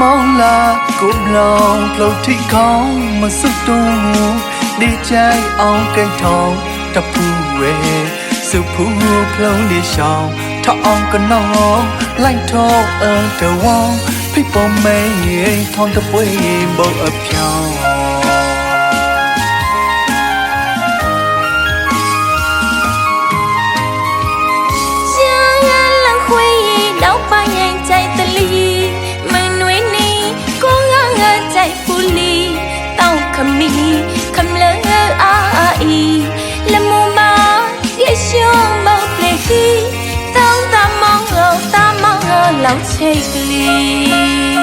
မောင်းလာကိုလောင်ဖလို့ထိခေါင်းမစွတ်တုံးဒီချိုင်အောင်ကိတ်ထောင်းတပူဝဲစုဖူဖလုံးလေးရှောင်းထအောင်ကနောင်းလိုက်ထောအတဝေါဖိပေါ်မဲထောင်းတပွေဘောအဖြောင်း လောင်ချိတ်ကလေး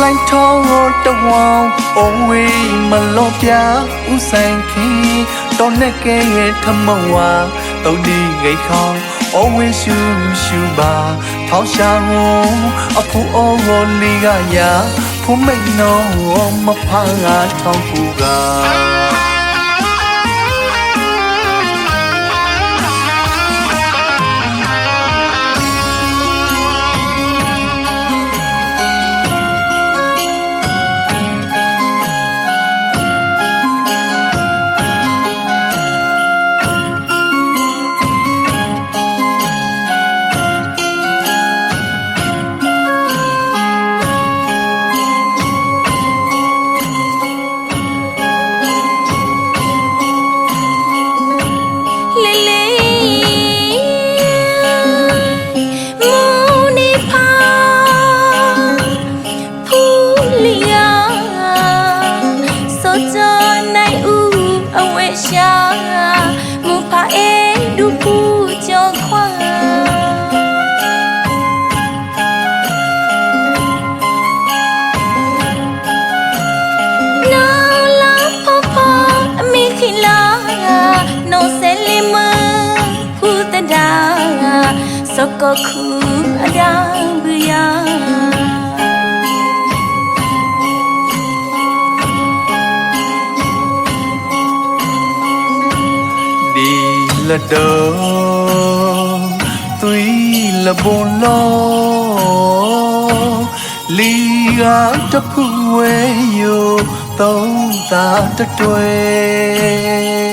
လိုက်ထောင်းတဝေါအဝေးမလောပြဥဆိုင်ခင်တော်နဲ့ကဲရဲ့ထမဝါတုတ်ဒီဂိတ်ခေါင်းအဝေးရှူရှူပါထောင်းရှာဝအဖူအောဝလီကယာဖူမိတ်နောမဖားငါထောင်းကူက စကခုအဒါဘယာဒီလတော့သွေးလဘွန်လောလီကတဖူဝဲယိုသုံးသာတတွဲ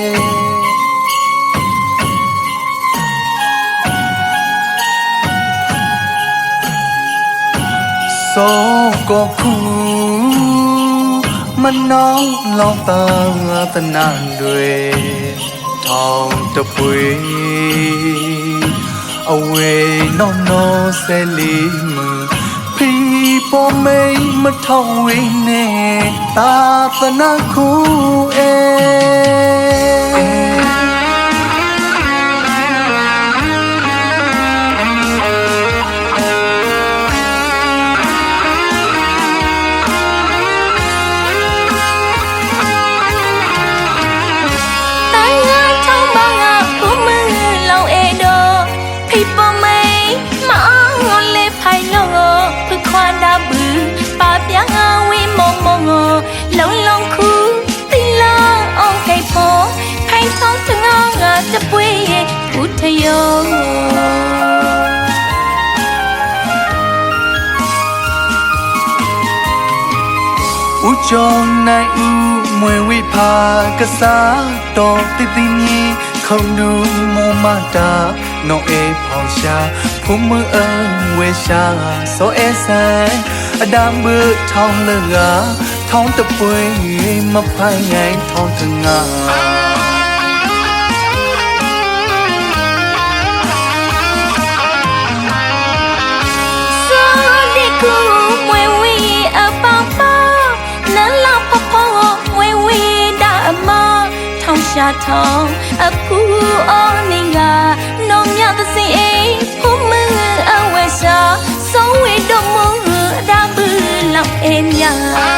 စောကောခုမနောင်းလောင်းတာတနန်တွေထောင်းတပွေအဝေးနော်နော်ဆဲလီမဖီပေါ်မေးမထောင်းဝင်းနဲ့သာသနာခုအဲ ဦးကျော်နိုင်ဦးမွေဝိဖာကစားတော်တည်တည်မြည်ခုံလူမမတာနော်အေဖောင်ရှာဖုံမအဝဲရှာစောအဲဆန်အဒမ်ဘထောင်းလကထောင်းတပွေမဖိုင်ငိုင်းထောင်းတငါဆို ထောင်ရှာထောင်အပူအော်နေကနောင်မြသစင်အိဖုမအဝဲရှာဆုံးဝေတော့မဒါဘူးလောက်အင်းညာဟာ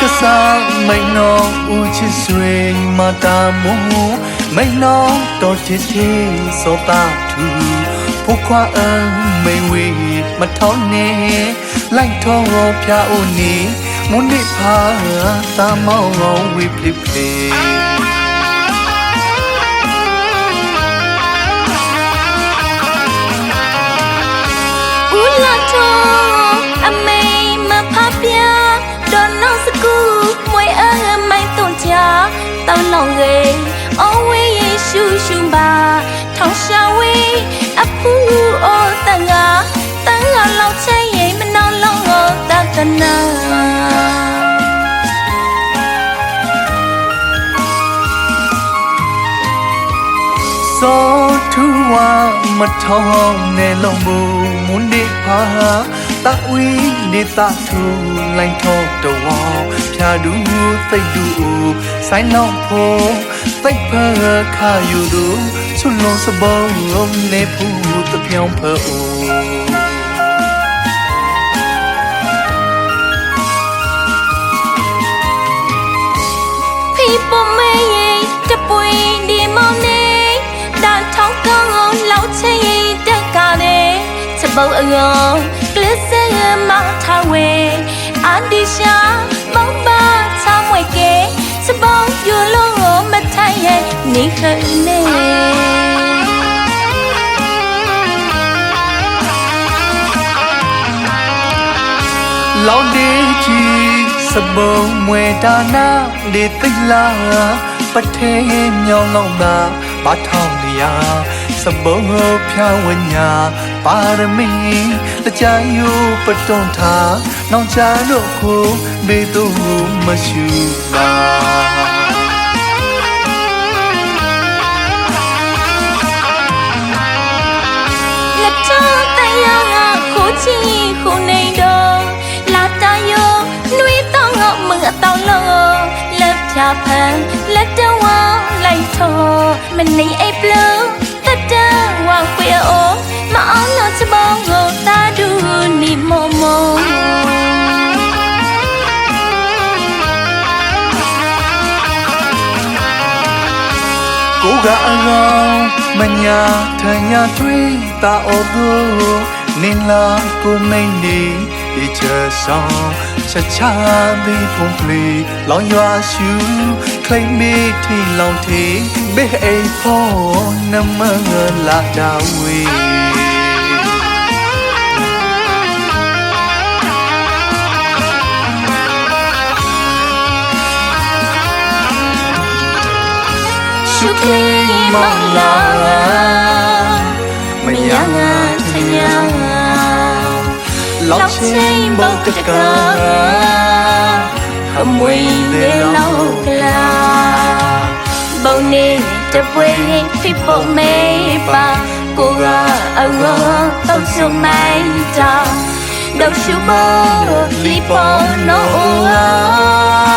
ကစားမမိန်နောဦးချ စ်ဆွေမတာမူမိန်နောတော်ချစ်သေးစောတာသူဖို့ခွာအံမိန်ဝေမထောင်းနေလိုက်ထောဖြာဦးနေမွန်နိဖာတာမောင်းဝေပလိပလိဦးလာထောအမေမဖပြဒေါ်နောစကူမွေအမိုင်တုံချာတောင်းလောင်ရေ အဖူးအော်တန်ငါတန်ငါလောက်ချဲရင်မနောလောင်းအော်တကနာစောထူဝါမထောင်းနဲ့လုံးဘူးမွန်ဒီဖာ တဝီနေတာထူလိုင်းထောတော်ဝါဖြာဒူသိတ်ဒူဆိုင်နောက်ဖို့သိတ်ဖခါယူသူဆုလုံးစဘောနေဖူးတပြောင်းဖို့ဖိပေါ် ပုတ်အယောကလစ်စဲမထားဝဲအန်ဒီရှာမောင်ပါချမ်းဝဲကဲစပုတ်ယူလို့မထိုင်ရဲ့နေခနေလောင်ဒေကြီးစပုံမွေဒါနာလေသိလာပထဲမြောင်းလောင်းတာဘာထောင်းလျာ စပုံဖြာဝညာပါရမီတကြယုပတွန်သာနောင်ချတို့ကိုဘေသူမရှိပါလက်ချတရားငါခိုးချီခုနေတော့လာတယောနှွေးတော့ငါမငါတော့လို့လက်ဖြာဖန်လက်တဝါလိုက်ထောမနေအိပ်ပလို့ ကိုကအလောင်းမညာထညာတွေးတာအော်သူနင်လာကိုမိန်နေဒီချေဆောင်ချက်ချသည်ဖုန်ပလီလောင်ရွာရှူခလိမ့်မေးထီလောင်ထေဘေးအိဖို့နမလာတာဝေ ရှုခေမောင်လာမယငါထညာလောက်ချင်းဘုတ်တကာအမွေလေးလောက်ကလာဘုံနေတပွေဖိဖို့မေပါကိုကအရောတော့စုမို